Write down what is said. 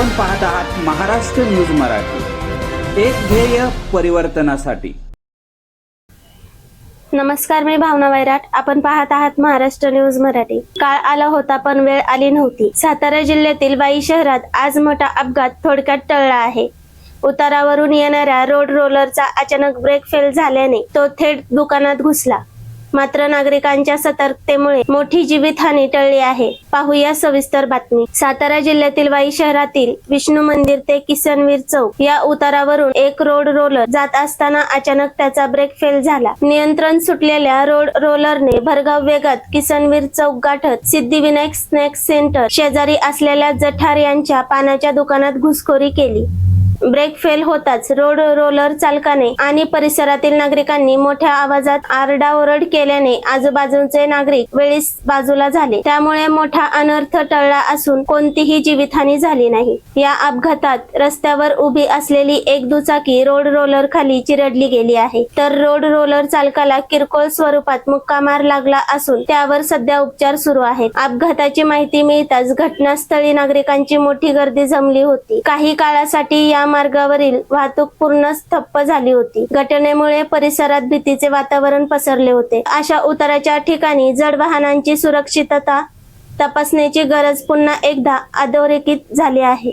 आपण पाहत आहात महाराष्ट्र न्यूज मराठी. एक ध्येय परिवर्तनासाठी. नमस्कार मी भावना वैराट. आपण पाहत आहात महाराष्ट्र न्यूज मराठी. काळ आला होता पण वेळ आली नव्हती. सातारा जिल्ह्यातील वाई शहरात आज मोठा अपघात थोडक्यात टळला आहे. उतारावरून येणाऱ्या रोड रोलरचा अचानक ब्रेक फेल झाल्याने तो थेट दुकानात घुसला. मात्र नागरिकांच्या सतर्कतेमुळे मोठी जीवितहानी टळली आहे. पाहूया सविस्तर बातमी. सातारा जिल्ह्यातील वाई शहरातील विष्णू मंदिर ते किसनवीर चौक या उतारावरून एक रोड रोलर जात असताना अचानक त्याचा ब्रेक फेल झाला. नियंत्रण सुटलेल्या रोड रोलरने भरगाव वेगात किसनवीर चौक गाठत सिद्धिविनायक स्नॅक्स सेंटर शेजारी असलेल्या जठार यांच्या पानाच्या दुकानात घुसखोरी केली. ब्रेक फेल होताच रोड रोलर चालकाने आणि परिसरातील नागरिकांनी मोठ्या आवाजात आरडाओरड केल्याने आजूबाजूचे नागरिक वेळीच बाजूला झाले. त्यामुळे मोठा अनर्थ टळला असून कोणतीही जीवितहानी झाली नाही. या अपघातात रस्त्यावर उभी असलेली एक दुचाकी रोड रोलर खाली चिरडली गेली आहे. तर रोड रोलर चालकाला किरकोळ स्वरूपात मुक्कामार लागला असून त्यावर सध्या उपचार सुरू आहेत. अपघाताची माहिती मिळताच घटनास्थळी नागरिकांची मोठी गर्दी जमली होती. काही काळासाठी या मार्गावरील वाहतूक पूर्ण ठप्प झाली होती. घटनेमुळे परिसरात भीतीचे वातावरण पसरले होते. अशा उताराच्या ठिकाणी जड वाहनांची सुरक्षितता तपासण्याची गरज पुन्हा एकदा अधोरेखित झाली आहे.